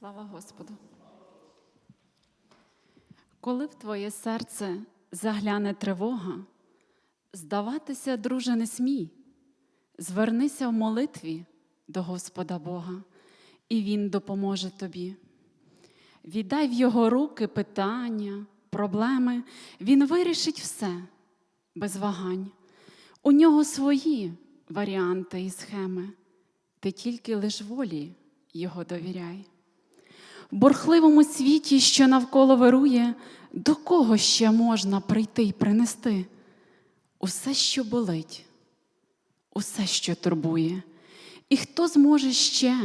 Слава Господу. Коли в твоє серце загляне тривога, здаватися, друже, не смій. Звернися в молитві до Господа Бога, і Він допоможе тобі. Віддай в Його руки питання, проблеми, Він вирішить все без вагань. У нього свої варіанти і схеми. Ти тільки лиш волі Його довіряй. Бурхливому світі, що навколо вирує, до кого ще можна прийти й принести? Усе, що болить, усе, що турбує, і хто зможе ще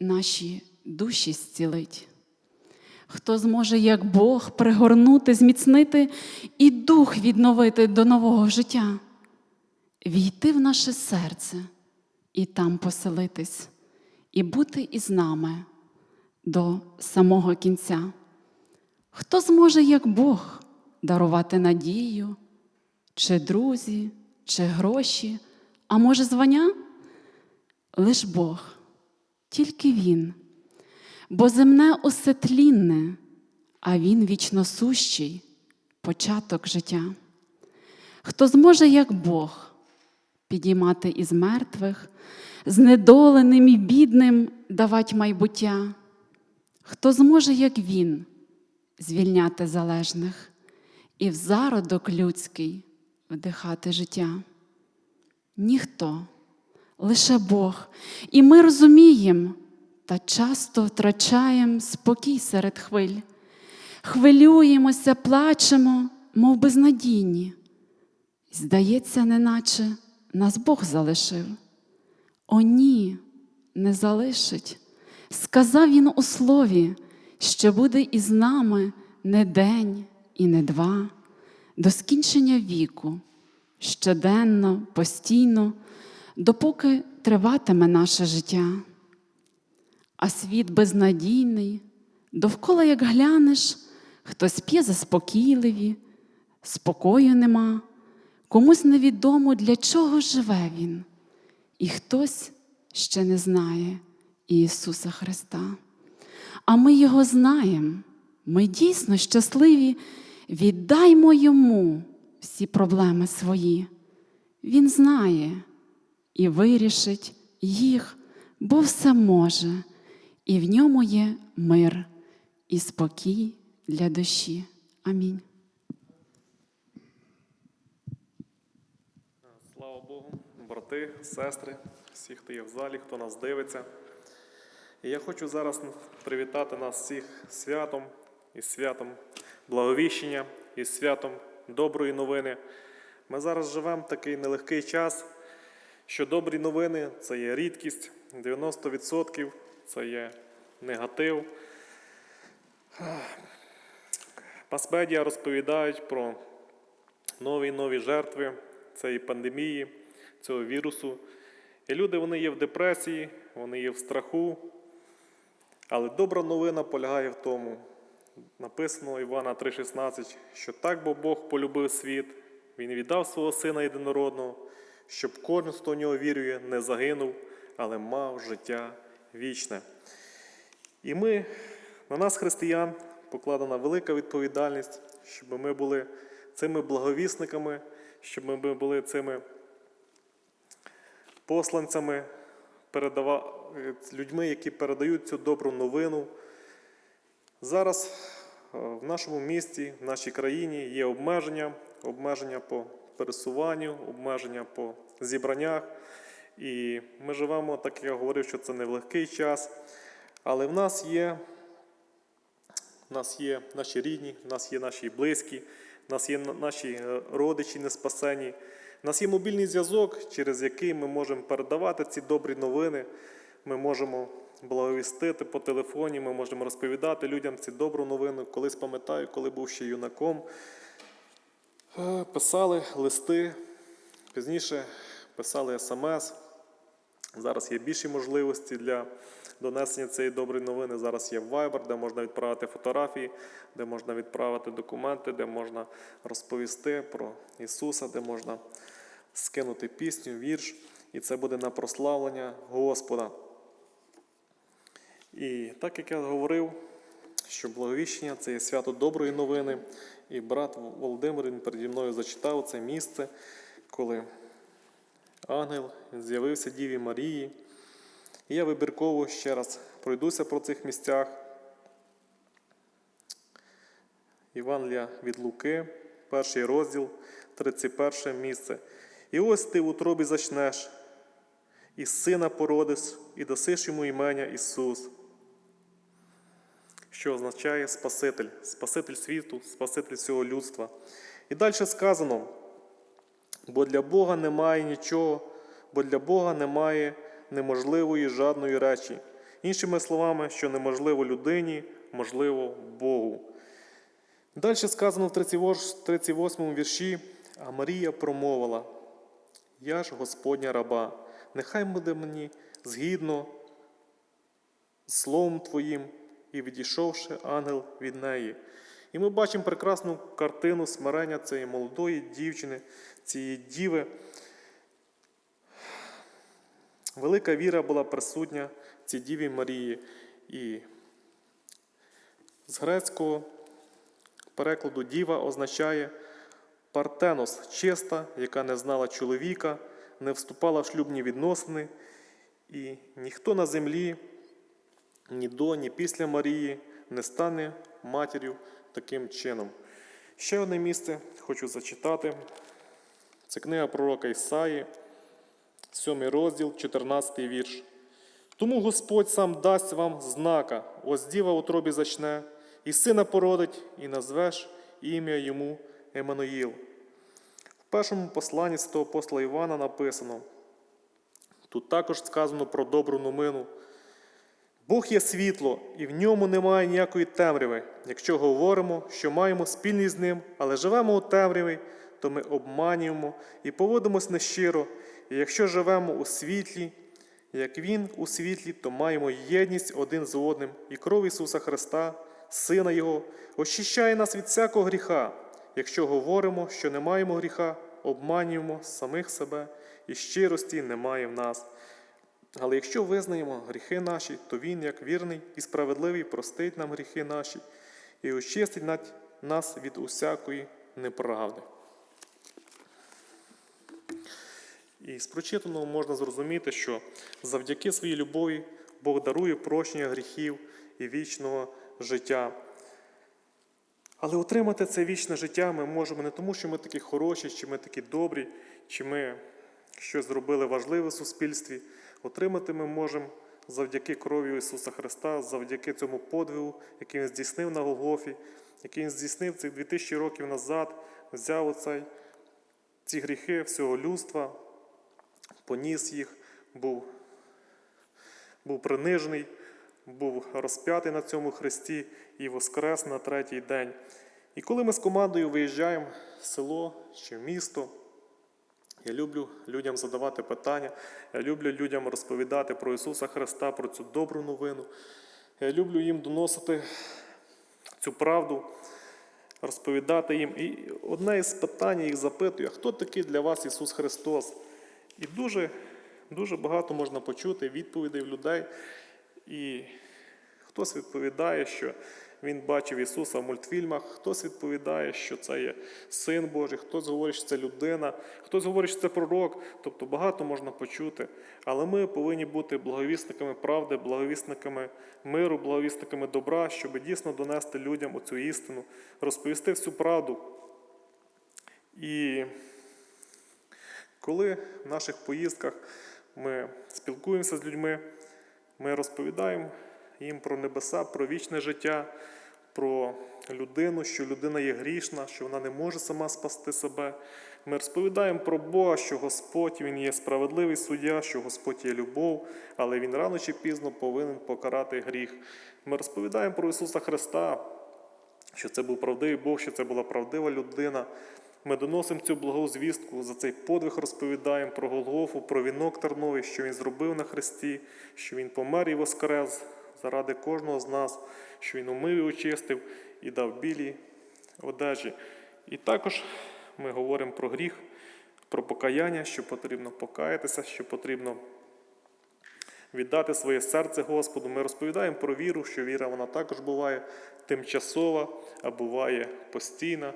наші душі зцілить? Хто зможе, як Бог, пригорнути, зміцнити і дух відновити до нового життя, війти в наше серце і там поселитись, і бути із нами до самого кінця. Хто зможе, як Бог, дарувати надію, чи друзі, чи гроші, а може, звання? Лиш Бог, тільки Він, бо земне усе тлінне, а Він вічно сущий, початок життя. Хто зможе, як Бог, підіймати із мертвих, знедоленим і бідним давать майбуття? Хто зможе, як Він, звільняти залежних і в зародок людський вдихати життя? Ніхто, лише Бог. І ми розуміємо та часто втрачаємо спокій серед хвиль. Хвилюємося, плачемо, мов безнадійні. Здається, неначе нас Бог залишив. О, ні, не залишить. Сказав він у слові, що буде із нами не день і не два, до скінчення віку, щоденно, постійно, допоки триватиме наше життя. А світ безнадійний, довкола, як глянеш, хтось п'є заспокійливі, спокою нема, комусь невідомо, для чого живе він, і хтось ще не знає. Ісуса Христа. А ми Його знаємо, ми дійсно щасливі, віддаймо Йому всі проблеми свої. Він знає і вирішить їх, бо все може, і в ньому є мир і спокій для душі. Амінь. Слава Богу, брати, сестри, всі, хто є в залі, хто нас дивиться. І я хочу зараз привітати нас всіх святом із святом благовіщення, із святом доброї новини. Ми зараз живемо в такий нелегкий час, що добрі новини це є рідкість, 90% це є негатив. Мас-медіа розповідають про нові і нові жертви цієї пандемії, цього вірусу. І люди вони є в депресії, вони є в страху. Але добра новина полягає в тому, написано Івана 3,16, що так бо Бог полюбив світ, Він віддав свого Сина єдинородного, щоб кожен, хто в нього вірує, не загинув, але мав життя вічне. І ми, на нас, християн, покладена велика відповідальність, щоб ми були цими благовісниками, щоб ми були цими посланцями, передава... е, людьми, які передають цю добру новину. Зараз е, в нашому місті, в нашій країні є обмеження, обмеження по пересуванню, обмеження по зібраннях. І ми живемо, так як я говорив, що це не в легкий час. Але в нас є, в нас є наші рідні, в нас є наші близькі, в нас є наші е, родичі неспасені. У нас є мобільний зв'язок, через який ми можемо передавати ці добрі новини. Ми можемо благовістити по телефоні, ми можемо розповідати людям ці добру новину. Колись пам'ятаю, коли був ще юнаком, е, писали листи, пізніше писали смс. Зараз є більші можливості для донесення цієї доброї новини. Зараз є Viber, де можна відправити фотографії, де можна відправити документи, де можна розповісти про Ісуса, де можна скинути пісню, вірш, і це буде на прославлення Господа. І так як я говорив, що благовіщення це є свято доброї новини. І брат Володимир він переді мною зачитав це місце, коли ангел з'явився Діві Марії. І я вибірково ще раз пройдуся по цих місцях. Євангелія від Луки, перший розділ, 31 місце. І ось ти в утробі зачнеш, і сина породиш, і досиш йому імення Ісус, що означає Спаситель, Спаситель світу, Спаситель всього людства. І далі сказано: бо для Бога немає нічого, бо для Бога немає неможливої жадної речі. Іншими словами, що неможливо людині, можливо Богу. Далі сказано в 38 вірші, а Марія промовила: Я ж Господня раба, нехай буде мені згідно з словом Твоїм, і відійшовши ангел від неї. І ми бачимо прекрасну картину смирення цієї молодої дівчини, цієї діви. Велика віра була присутня цій Діві Марії. І з грецького перекладу діва означає партенос, чиста, яка не знала чоловіка, не вступала в шлюбні відносини, і ніхто на землі, ні до, ні після Марії не стане матір'ю таким чином. Ще одне місце хочу зачитати. Це книга пророка Ісаї, 7 розділ, 14 вірш. Тому Господь сам дасть вам знака, ось діва у утробі зачне, і сина породить, і назвеш ім'я йому Еммануїл. В першому посланні святого апостола Івана написано: тут також сказано про добру новину. Бог є світло, і в ньому немає ніякої темряви. Якщо говоримо, що маємо спільність з ним, але живемо у темряві, то ми обманюємо і поводимось нещиро. І якщо живемо у світлі, як Він у світлі, то маємо єдність один з одним, і кров Ісуса Христа, Сина Його, очищає нас від всякого гріха. Якщо говоримо, що не маємо гріха, обманюємо самих себе, і щирості немає в нас. Але якщо визнаємо гріхи наші, то Він, як вірний і справедливий, простить нам гріхи наші і очистить нас від усякої неправди. І з прочитаного можна зрозуміти, що завдяки своїй любові Бог дарує прощення гріхів і вічного життя. Але отримати це вічне життя ми можемо не тому, що ми такі хороші, чи ми такі добрі, чи ми щось зробили важливе в суспільстві. Отримати ми можемо завдяки крові Ісуса Христа, завдяки цьому подвигу, який Він здійснив на Голгофі, який Він здійснив цих 2000 років назад, взяв оцей, ці гріхи всього людства, поніс їх, був, був принижений, був розп'ятий на цьому хресті і воскрес на третій день. І коли ми з командою виїжджаємо в село чи в місто, я люблю людям задавати питання, я люблю людям розповідати про Ісуса Христа, про цю добру новину. Я люблю їм доносити цю правду, розповідати їм. І одне із питань їх запитую, хто такий для вас Ісус Христос? І дуже, дуже багато можна почути відповідей в людей. І хтось відповідає, що він бачив Ісуса в мультфільмах, хтось відповідає, що це є син Божий, хтось говорить, що це людина, хтось говорить, що це пророк. Тобто багато можна почути. Але ми повинні бути благовісниками правди, благовісниками миру, благовісниками добра, щоб дійсно донести людям оцю істину, розповісти всю правду. І коли в наших поїздках ми спілкуємося з людьми, ми розповідаємо їм про небеса, про вічне життя, про людину, що людина є грішна, що вона не може сама спасти себе. Ми розповідаємо про Бога, що Господь Він є справедливий суддя, що Господь є любов, але Він рано чи пізно повинен покарати гріх. Ми розповідаємо про Ісуса Христа, що це був правдивий Бог, що це була правдива людина. Ми доносимо цю благу звістку, за цей подвиг розповідаємо про Голгофу, про вінок терновий, що Він зробив на Христі, що Він помер і воскрес заради кожного з нас, що Він умив і очистив і дав білі одежі. І також ми говоримо про гріх, про покаяння, що потрібно покаятися, що потрібно віддати своє серце Господу. Ми розповідаємо про віру, що віра вона також буває тимчасова, а буває постійна.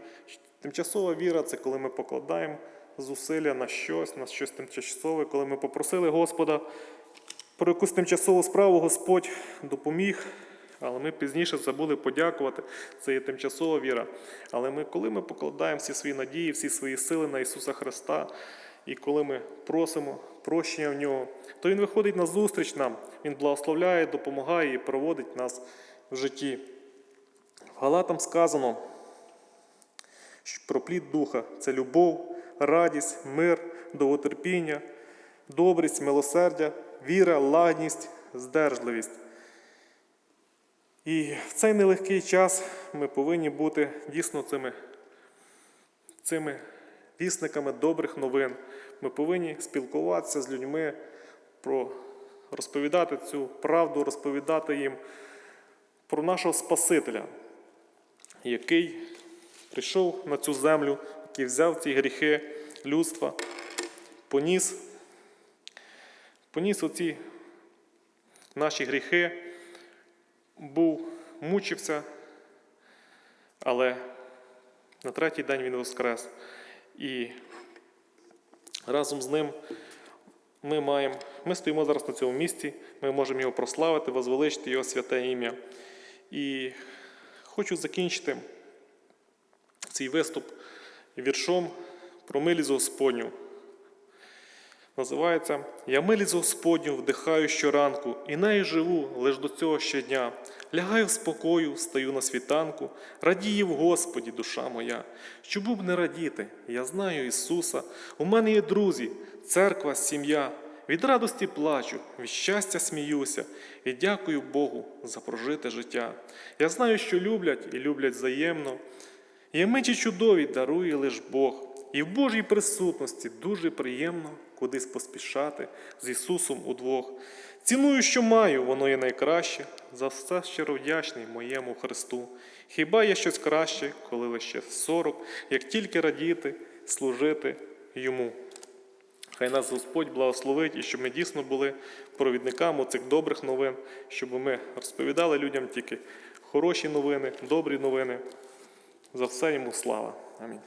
Тимчасова віра це коли ми покладаємо зусилля на щось, на щось тимчасове, коли ми попросили Господа про якусь тимчасову справу, Господь допоміг. Але ми пізніше забули подякувати. Це є тимчасова віра. Але ми, коли ми покладаємо всі свої надії, всі свої сили на Ісуса Христа, і коли ми просимо прощення в Нього, то Він виходить на зустріч нам, Він благословляє, допомагає і проводить нас в житті. В Галатам сказано, що про плід духа це любов, радість, мир, довготерпіння, добрість, милосердя, віра, лагідність, здержливість. І в цей нелегкий час ми повинні бути дійсно цими, цими вісниками добрих новин. Ми повинні спілкуватися з людьми, про розповідати цю правду, розповідати їм про нашого Спасителя, який прийшов на цю землю, який взяв ці гріхи людства, поніс, поніс оці наші гріхи був, мучився, але на третій день він воскрес. І разом з ним ми маємо, ми стоїмо зараз на цьому місці, ми можемо його прославити, возвеличити його святе ім'я. І хочу закінчити цей виступ віршом про милість Господню. Називається Я милість Господню вдихаю щоранку, і нею живу лиш до цього щодня. Лягаю в спокою, стаю на світанку, радію в Господі, душа моя. Чому б не радіти? Я знаю Ісуса. У мене є друзі, церква, сім'я. Від радості плачу, від щастя сміюся і дякую Богу за прожите життя. Я знаю, що люблять і люблять взаємно. Є мечі чудові дарує лиш Бог, і в Божій присутності дуже приємно кудись поспішати з Ісусом удвох. Ціную, що маю, воно є найкраще, за все щиро вдячний моєму Христу. Хіба є щось краще, коли лише сорок, як тільки радіти, служити йому. Хай нас Господь благословить і щоб ми дійсно були провідниками цих добрих новин, щоб ми розповідали людям тільки хороші новини, добрі новини. За все йому слава. Амінь.